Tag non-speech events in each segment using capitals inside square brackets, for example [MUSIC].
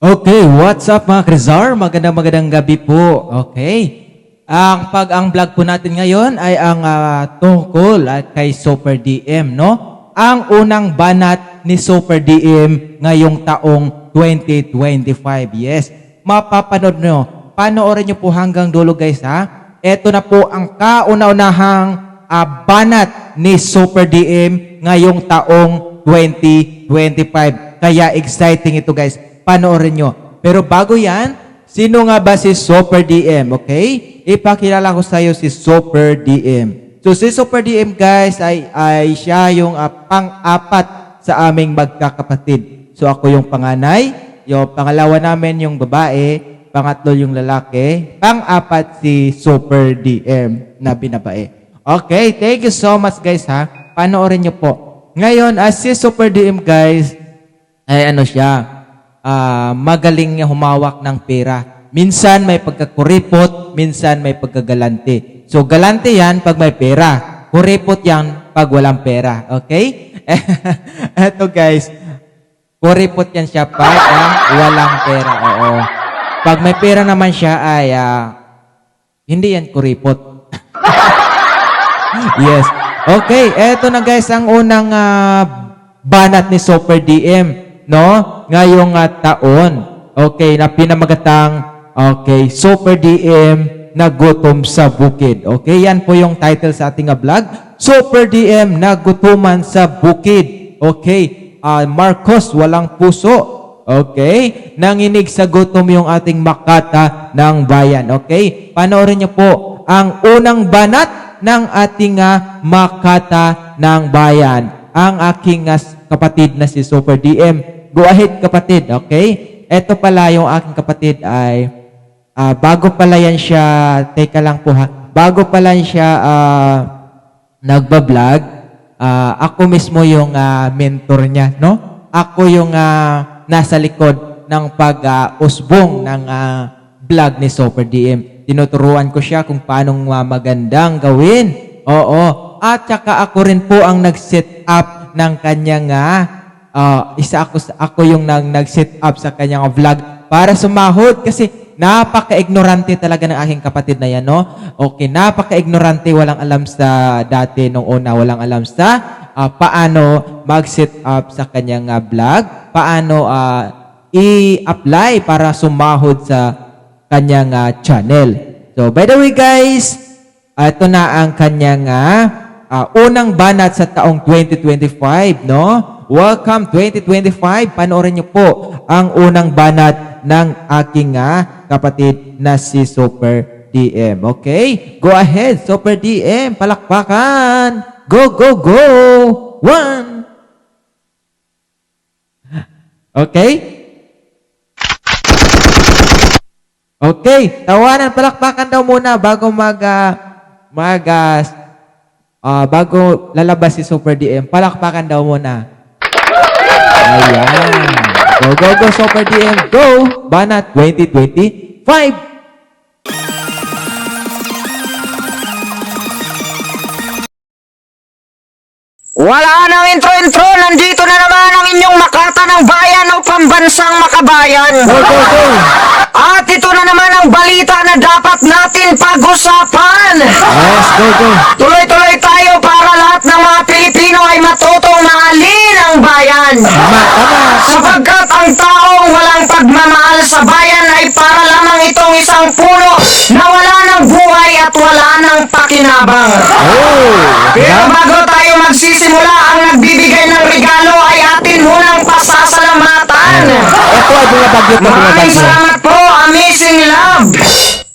Okay, what's up mga Krizar? Magandang magandang gabi po. Okay. Ang pag ang vlog po natin ngayon ay ang ah, tungkol at kay Super DM, no? Ang unang banat ni Super DM ngayong taong 2025. Yes. Mapapanood nyo. Panoorin nyo po hanggang dulo guys ha. Ito na po ang kauna-unahang ah, banat ni Super DM ngayong taong 2025. Kaya exciting ito guys. Panoorin nyo. Pero bago yan, sino nga ba si Super DM? Okay? Ipakilala ko sa iyo si Super DM. So si Super DM guys ay, ay siya yung ah, pang-apat sa aming magkakapatid. So ako yung panganay, yung pangalawa namin yung babae, pangatlo yung lalaki, pang-apat si Super DM na binabae. Okay, thank you so much guys ha. Panoorin nyo po. Ngayon, as si Super DM guys, ay ano siya, ah, magaling niya humawak ng pera. Minsan may pagkakuripot, minsan may pagkagalante. So galante yan pag may pera. Kuripot yan pag walang pera. Okay? [LAUGHS] Eto guys, kuripot yan siya pag ah, walang pera. Oo. Pag may pera naman siya ay ah, hindi yan kuripot. [LAUGHS] yes. Okay, eto na guys ang unang ah, banat ni Super DM, no? Ngayong ah, taon. Okay, na pinamagatang okay, Super DM na gutom sa bukid. Okay, yan po yung title sa ating ah, vlog. Super DM na gutuman sa bukid. Okay, ah, Marcos walang puso. Okay? Nanginig sa gutom yung ating makata ng bayan. Okay? Panoorin niyo po ang unang banat ng ating ah, makata ng bayan. Ang aking ah, kapatid na si Super DM. Go ahead kapatid. Okay? Ito pala yung aking kapatid ay ah, bago pala yan siya, teka lang po ha, bago pala siya ah, nagbablog, ah, ako mismo yung ah, mentor niya, no? Ako yung ah, nasa likod ng pag-usbong ng ah, vlog ni Super DM. Tinuturuan ko siya kung paano ah, magandang gawin. Oo. At saka ako rin po ang nag-set up ng kanyang ah, ah, isa ako, ako yung nag, nag-set up sa kanyang vlog para sumahod kasi napaka-ignorante talaga ng aking kapatid na yan, no? Okay, napaka-ignorante, walang alam sa dati nung una, walang alam sa ah, paano mag-set up sa kanyang ah, vlog, paano ah, i-apply para sumahod sa kanyang ah, channel. So, by the way guys, ito na ang kanyang ah, unang banat sa taong 2025, no? Welcome 2025. Panoorin niyo po ang unang banat ng aking ah, kapatid na si Super DM. Okay? Go ahead, Super DM. Palakpakan. Go, go, go. One. Okay? Okay, tawanan, palakpakan daw muna bago mag, ah, mag, ah, bago lalabas si Super DM. Palakpakan daw muna. Ayan. Go, go, go, Super DM. Go! Banat 2025. Wala nang intro-intro, nandito na naman ang inyong makata ng bayan o pambansang makabayan. Go, go, go. At ito na naman ang balita na dapat natin pag-usapan. Yes, go, go. Tuloy-tuloy tayo para lahat ng mga Pilipino ay matutong ang bayan. Sapagkat ang taong walang pagmamahal sa bayan ay para lamang itong isang puno na wala ng buhay at wala ng pakinabang. Oh. Pero bago tayo magsisimula, ang nagbibigay ng regalo ay atin munang pasasalamatan. Ito ay bumabagyo pa, Maraming salamat po, Amazing Love!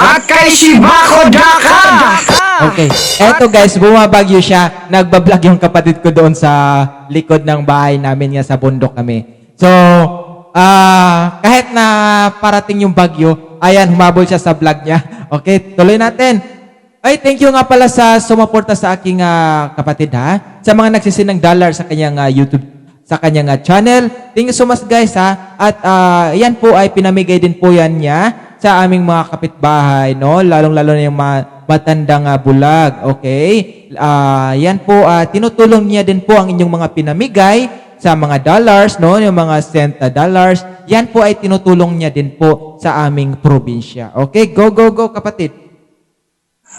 At kay Shibako Daka! Okay. Eto guys, bumabagyo siya. Nagbablog yung kapatid ko doon sa likod ng bahay namin nga sa bundok kami. So, ah kahit na parating yung bagyo, ayan, humabol siya sa vlog niya. [LAUGHS] Okay, tuloy natin. Ay, thank you nga pala sa sumuporta sa aking ah, kapatid ha. Sa mga nagsisin ng dollar sa kanyang ah, YouTube sa kanyang ah, channel. Thank you so much guys ha. At ah, yan po ay pinamigay din po yan niya sa aming mga kapitbahay, no? Lalong-lalo na yung mga matandang ah, bulag, okay? Ah, yan po, ah, tinutulong niya din po ang inyong mga pinamigay sa mga dollars, no, yung mga cent na dollars, yan po ay tinutulong niya din po sa aming probinsya. Okay, go, go, go, kapatid.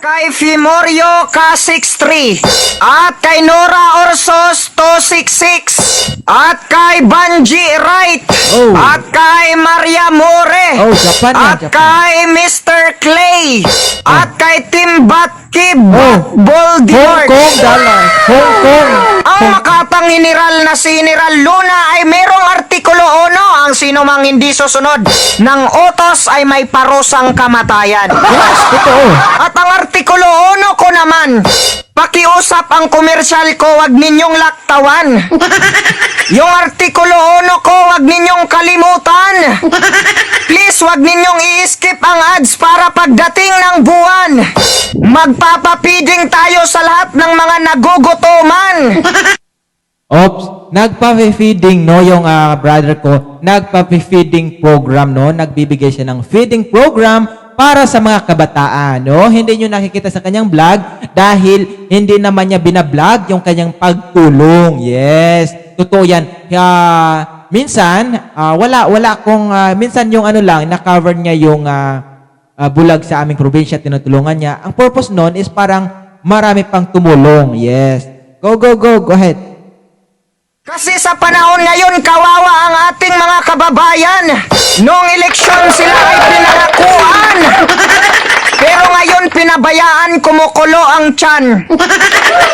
Kay Fimorio K63 at kay Nora Orsos 266 at kay Banji Wright Oh. at kay Maria More Oh, Japan yan, at Japan. kay Mr. Clay at kay Timbat Kib Oh. Hong Kong dollars. Hong Kong. ang makatang general na si General Luna ay merong artikulo 1 ang sino mang hindi susunod ng utos ay may parusang kamatayan. Yes, totoo. At ang artikulo 1 ko naman, pakiusap ang komersyal ko, wag ninyong laktawan. [LAUGHS] Yung artikulo 1 ko, wag ninyong kalimutan. Please, wag ninyong i-skip ang ads para pagdating ng buwan. Magpapapiding tayo sa lahat ng mga nagugutuman. [LAUGHS] Ops, nagpa-feeding no yung ah, brother ko, nagpa-feeding program no, nagbibigay siya ng feeding program para sa mga kabataan no. Hindi niyo nakikita sa kanyang vlog dahil hindi naman niya binablog yung kanyang pagtulong. Yes, totoo 'yan. Kaya minsan ah, wala wala kung minsan yung ano lang na-cover niya yung ah, ah, bulag sa aming probinsya tinutulungan niya. Ang purpose noon is parang marami pang tumulong. Yes. Go go go, go ahead. Kasi sa panahon ngayon, kawawa ang ating mga kababayan. Noong eleksyon sila ay pinangakuan. Pero ngayon, pinabayaan kumukulo ang tiyan.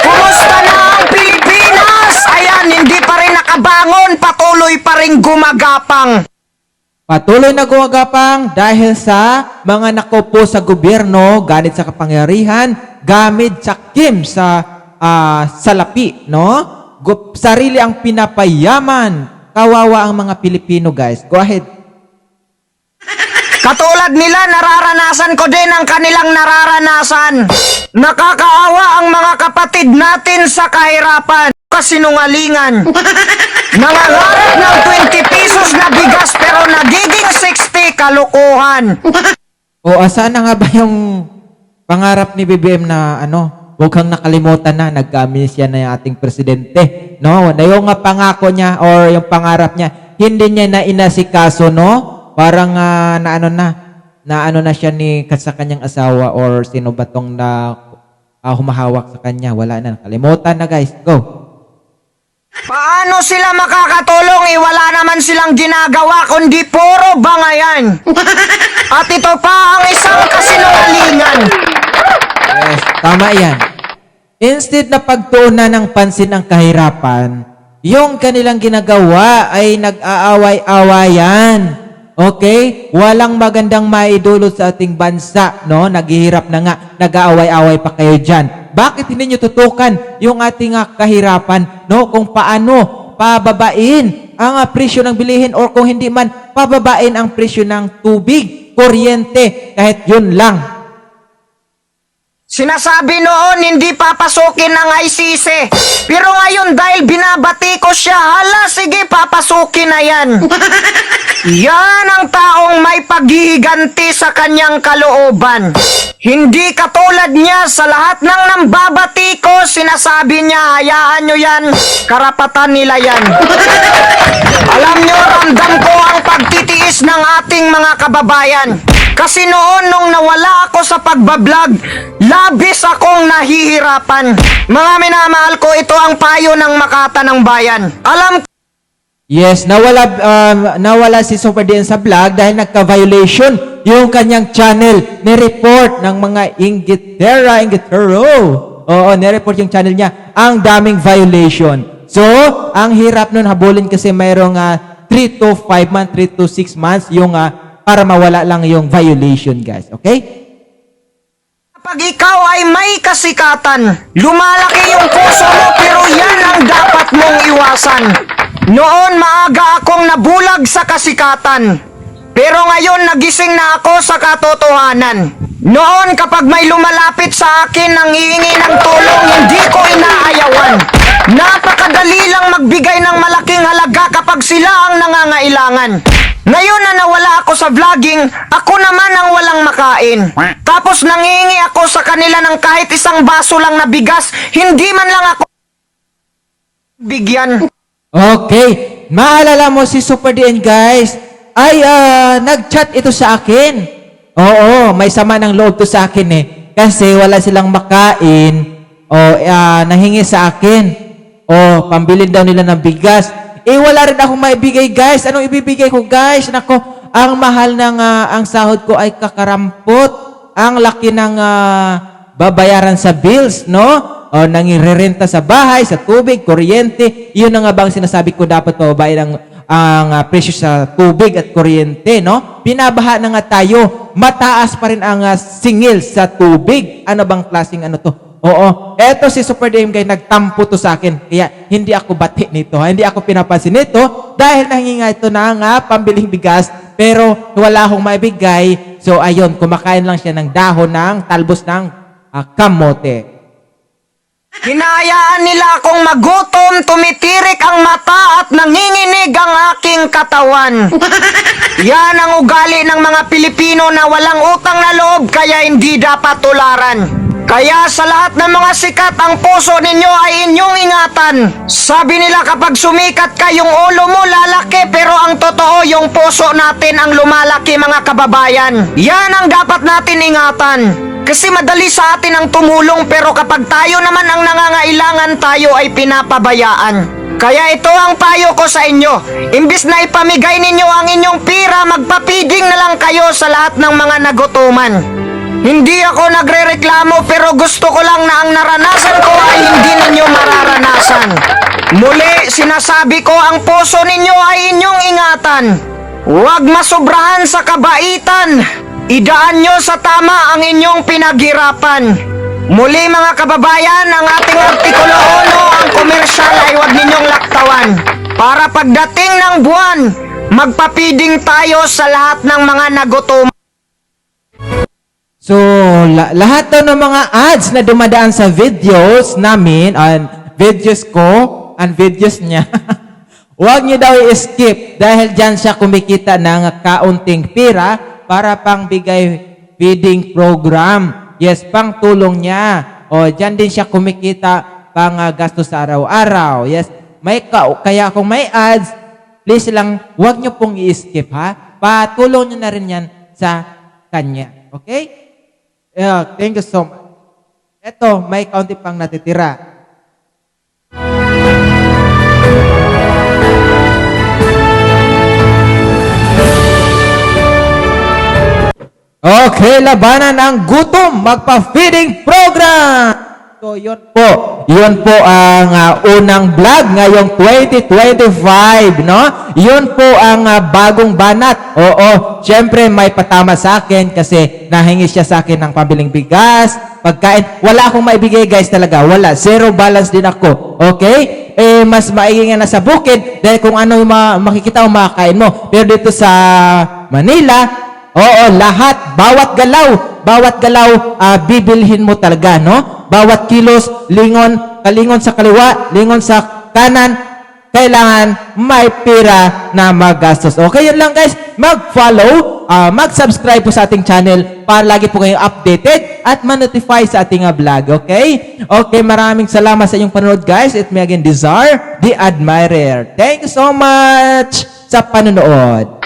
Kumusta na ang Pilipinas? Ayan, hindi pa rin nakabangon, patuloy pa rin gumagapang. Patuloy na gumagapang dahil sa mga nakopo sa gobyerno, ganit sa kapangyarihan, gamit sa kim sa ah, salapi, no? Sarili ang pinapayaman. Kawawa ang mga Pilipino, guys. Go ahead. Katulad nila, nararanasan ko din ang kanilang nararanasan. Nakakaawa ang mga kapatid natin sa kahirapan. Kasinungalingan. [LAUGHS] Nangangarap ng 20 pesos na bigas pero nagiging 60 kalukuhan. O asaan na nga ba yung pangarap ni BBM na ano, huwag kang nakalimutan na, yan na yung ating presidente. No? Na yung nga pangako niya or yung pangarap niya, hindi niya na inasikaso, no? Parang ah, na ano na, na ano na siya ni sa kanyang asawa or sino ba tong na ah, humahawak sa kanya. Wala na, nakalimutan na guys. Go. Paano sila makakatulong? Eh, wala naman silang ginagawa kundi puro bangayan. [LAUGHS] At ito pa ang isang kasinungalingan. Yes, tama yan. Instead na pagtuunan ng pansin ang kahirapan, yung kanilang ginagawa ay nag-aaway-awayan. Okay? Walang magandang maidulot sa ating bansa, no? Naghihirap na nga, nag-aaway-away pa kayo dyan. Bakit hindi nyo tutukan yung ating ah, kahirapan, no? Kung paano pababain ang ah, presyo ng bilihin or kung hindi man, pababain ang presyo ng tubig, kuryente, kahit yun lang. Sinasabi noon hindi papasukin ng ICC. Pero ngayon dahil binabati ko siya, hala sige papasukin na yan. [LAUGHS] yan ang taong may paghihiganti sa kanyang kalooban. Hindi katulad niya sa lahat ng nambabati ko, sinasabi niya, hayaan nyo yan, karapatan nila yan. [LAUGHS] Alam nyo, ramdam ko ang pagtitiis ng ating mga kababayan. Kasi noon nung nawala ako sa pagbablog, labis akong nahihirapan. Mga minamahal ko, ito ang payo ng Makata ng Bayan. Alam Yes, nawala um, nawala si Super DN sa vlog dahil nagka-violation yung kanyang channel. Ni-report ng mga Ingitera, Ingitero. Oo, ni-report yung channel niya. Ang daming violation. So, ang hirap nun habulin kasi mayroong 3 to 5 months, 3 to 6 months yung ah, para mawala lang yung violation, guys. Okay? Kapag ikaw ay may kasikatan, lumalaki yung puso mo pero yan ang dapat mong iwasan. Noon maaga akong nabulag sa kasikatan. Pero ngayon nagising na ako sa katotohanan. Noon kapag may lumalapit sa akin nang hihingi ng tulong, hindi ko inaayawan. Napakadali lang magbigay ng malaking halaga kapag sila ang nangangailangan. Ngayon na nawala ako sa vlogging, ako naman ang walang makain. Tapos nangingi ako sa kanila ng kahit isang baso lang na bigas, hindi man lang ako bigyan. Okay. Maalala mo si Super DN guys, ay ah, nag-chat ito sa akin. Oo, may sama ng loob to sa akin eh. Kasi wala silang makain o ah, nahingi sa akin. O pambilin daw nila ng bigas. Eh wala rin akong maibigay guys. Anong ibibigay ko guys? Nako, ang mahal ng ah, ang sahod ko ay kakarampot. Ang laki ng ah, babayaran sa bills, no? O nangirerenta sa bahay, sa tubig, kuryente. Yun ang nga bang sinasabi ko dapat pababain ang ang ah, presyo sa tubig at kuryente, no? Binabaha na nga tayo. Mataas pa rin ang ah, singil sa tubig. Ano bang klaseng ano to? Oo. Eto si Super Dame Guy, nagtampo to sa akin. Kaya hindi ako bati nito. Hindi ako pinapansin nito dahil nahinga ito ng ah, pambiling bigas pero wala akong maibigay. So ayun, kumakain lang siya ng dahon ng talbos ng ah, kamote. Hinayaan nila akong magutom, tumitirik ang mata at nanginginig ang aking katawan. [LAUGHS] Yan ang ugali ng mga Pilipino na walang utang na loob kaya hindi dapat tularan. Kaya sa lahat ng mga sikat, ang puso ninyo ay inyong ingatan. Sabi nila kapag sumikat ka, yung ulo mo lalaki pero ang totoo yung puso natin ang lumalaki mga kababayan. Yan ang dapat natin ingatan. Kasi madali sa atin ang tumulong pero kapag tayo naman ang nangangailangan tayo ay pinapabayaan. Kaya ito ang payo ko sa inyo. Imbis na ipamigay ninyo ang inyong pira, magpapiding na lang kayo sa lahat ng mga nagutuman. Hindi ako nagrereklamo pero gusto ko lang na ang naranasan ko ay hindi ninyo mararanasan. Muli, sinasabi ko ang puso ninyo ay inyong ingatan. Huwag masobrahan sa kabaitan. Idaan nyo sa tama ang inyong pinaghirapan. Muli mga kababayan, ang ating Artikulo 1, ang komersyal ay huwag ninyong laktawan. Para pagdating ng buwan, magpapiding tayo sa lahat ng mga nagutom. So, la- lahat daw ng mga ads na dumadaan sa videos namin, and videos ko, and videos niya, [LAUGHS] huwag niyo daw i-skip dahil dyan siya kumikita ng kaunting pira para pang bigay feeding program. Yes, pang tulong niya. O, dyan din siya kumikita pang ah, gastos araw-araw. Yes, may ka kaya kung may ads, please lang, huwag niyo pong i-skip ha. Patulong niyo na rin yan sa kanya. Okay? Yeah, thank you so much. Ito, may kaunti pang natitira. Okay, labanan ang gutom, magpa-feeding program! So, yun po. Yun po ang ah, unang vlog ngayong 2025, no? Yun po ang ah, bagong banat. Oo, syempre may patama sa akin kasi nahingi siya sa akin ng pambiling bigas, pagkain. Wala akong maibigay guys talaga. Wala. Zero balance din ako. Okay? Eh, mas maigi na sa bukid dahil kung ano yung ma- makikita mo makakain mo. Pero dito sa Manila, Oo, lahat, bawat galaw, bawat galaw, ah, bibilhin mo talaga, no? Bawat kilos, lingon, kalingon sa kaliwa, lingon sa kanan, kailangan may pira na magastos. Okay, yun lang guys. Mag-follow, ah, mag-subscribe po sa ating channel para lagi po kayong updated at ma-notify sa ating ah, vlog. Okay? Okay, maraming salamat sa inyong panonood guys. It may again desire, the admirer. Thank you so much sa panonood.